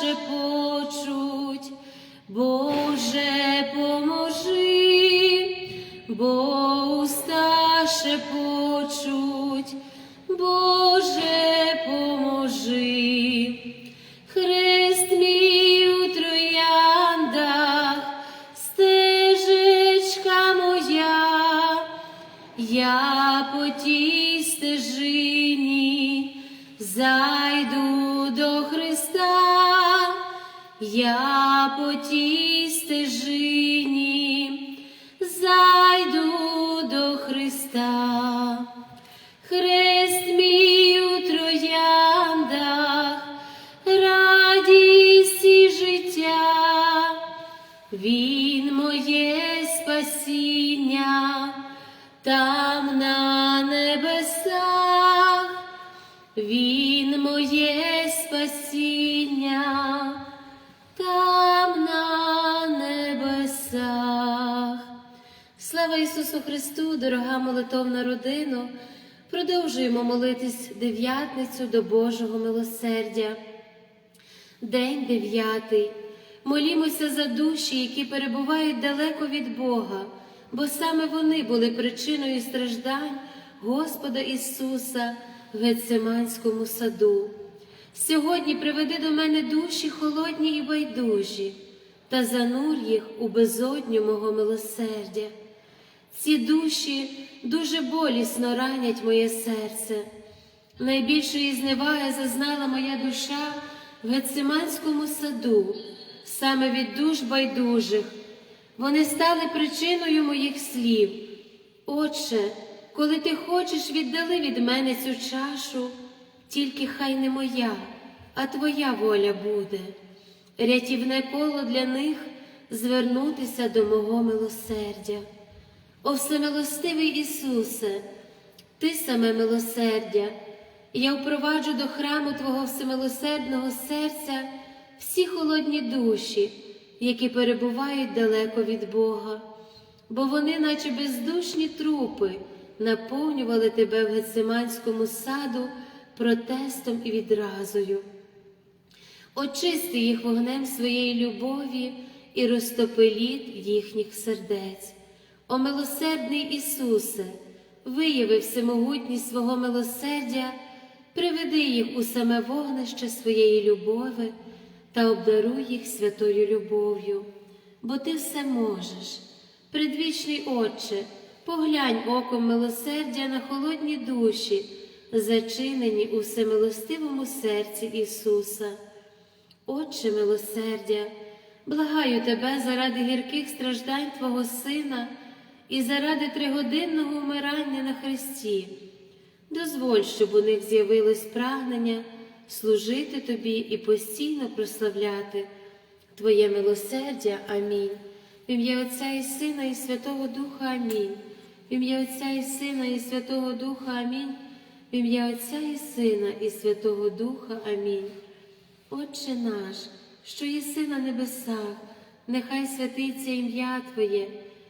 шепочуть, Боже, поможи, бо уста шепочуть, Продовжуємо молитись дев'ятницю до Божого милосердя. День дев'ятий. Молімося за душі, які перебувають далеко від Бога, бо саме вони були причиною страждань Господа Ісуса в Гецеманському саду. Сьогодні приведи до мене душі холодні і байдужі, та занур їх у безодню мого милосердя. Ці душі дуже болісно ранять моє серце. Найбільшої зневаги зазнала моя душа в Гециманському саду, саме від душ байдужих. Вони стали причиною моїх слів. Отче, коли ти хочеш, віддали від мене цю чашу, тільки хай не моя, а твоя воля буде. Рятівне коло для них звернутися до мого милосердя. О всемилостивий Ісусе, Ти саме милосердя, я впроваджу до храму Твого всемилосердного серця всі холодні душі, які перебувають далеко від Бога, бо вони, наче бездушні трупи, наповнювали Тебе в Гециманському саду протестом і відразою. Очисти їх вогнем своєї любові і розтопи лід їхніх сердець. О милосердний Ісусе, вияви всемогутність свого милосердя, приведи їх у саме вогнище своєї любові та обдаруй їх святою любов'ю, бо Ти все можеш. Предвічний Отче, поглянь оком милосердя на холодні душі, зачинені у всемилостивому серці Ісуса. Отче милосердя, благаю Тебе заради гірких страждань Твого Сина і заради тригодинного вмирання на Христі. Дозволь, щоб у них з'явилось прагнення служити Тобі і постійно прославляти Твоє милосердя. Амінь. В ім'я Отця і Сина, і Святого Духа Амінь. В ім'я Отця і Сина, і Святого Духа Амінь. В ім'я Отця і Сина, і Святого Духа Амінь. Отче наш, що єси на небесах, нехай святиться ім'я Твоє,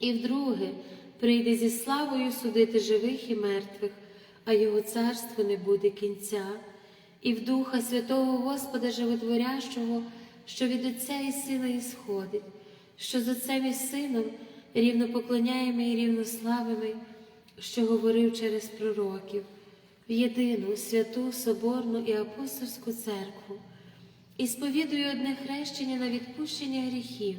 І вдруге прийде зі славою судити живих і мертвих, а його царство не буде кінця, і в Духа Святого Господа Животворящого, що від Отця і Сина ісходить, що з Отцем і Сином рівно поклоняємо і рівно славимо, що говорив через пророків, в єдину святу Соборну і апостольську церкву, і сповідую одне хрещення на відпущення гріхів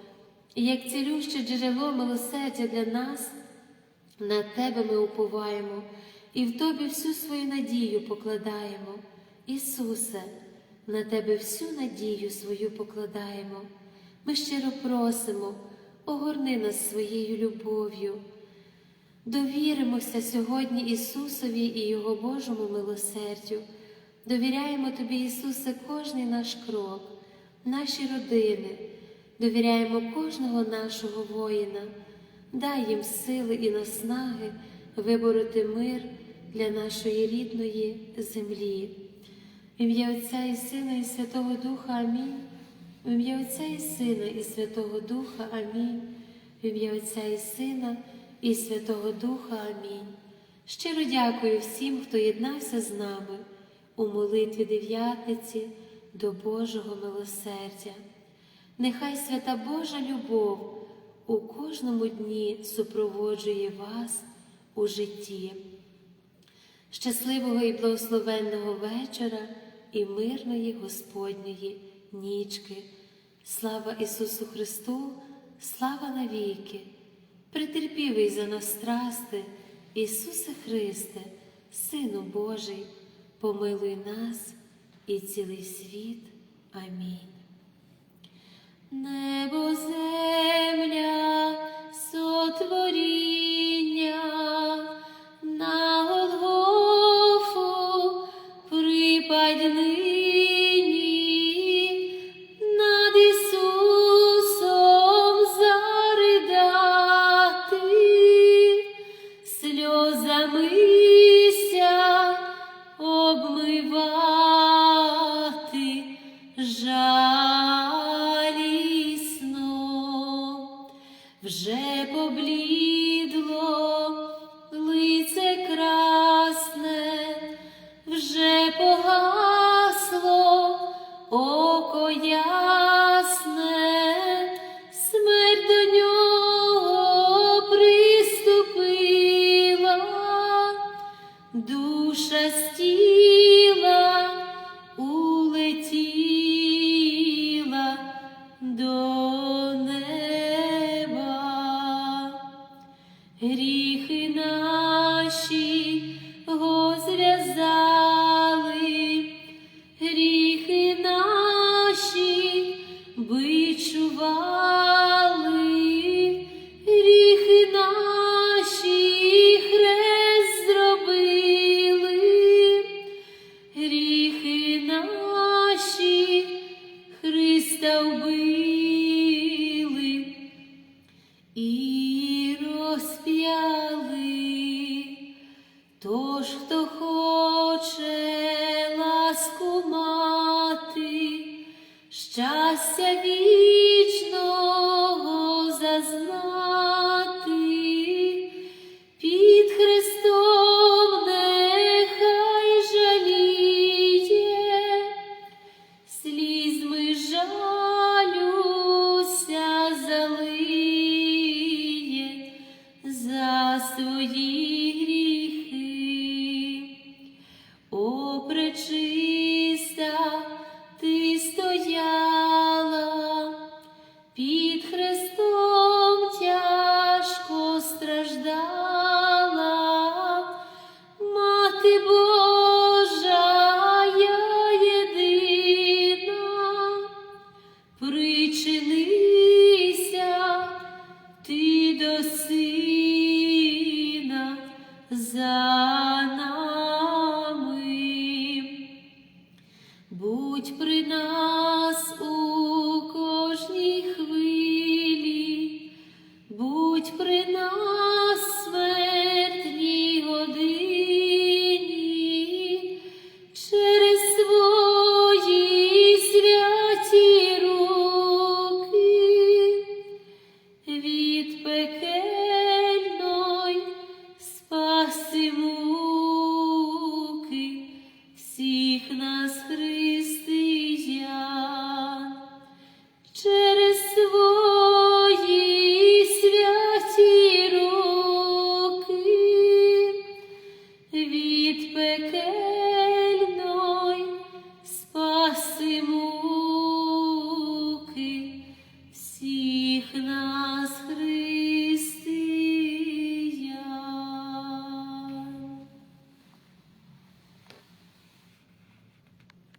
і як цілюще джерело милосердя для нас, на Тебе ми уповаємо і в Тобі всю свою надію покладаємо. Ісусе, на Тебе всю надію свою покладаємо. Ми щиро просимо, огорни нас своєю любов'ю. Довіримося сьогодні Ісусові і Його Божому милосердю. Довіряємо Тобі, Ісусе, кожний наш крок, наші родини, довіряємо кожного нашого воїна, дай їм сили і наснаги вибороти мир для нашої рідної землі. В ім'я Отця і Сина, і Святого Духа Амінь. В ім'я Отця і Сина, і Святого Духа Амінь. В ім'я Отця і Сина і Святого Духа Амінь. Щиро дякую всім, хто єднався з нами у молитві дев'ятниці до Божого милосердя. Нехай свята Божа любов у кожному дні супроводжує вас у житті. Щасливого і благословенного вечора і мирної Господньої нічки. Слава Ісусу Христу, слава навіки! Претерпівий за нас страсти, Ісусе Христе, Сину Божий, помилуй нас і цілий світ. Амінь. Небо, земля, сотворіння, око гріхи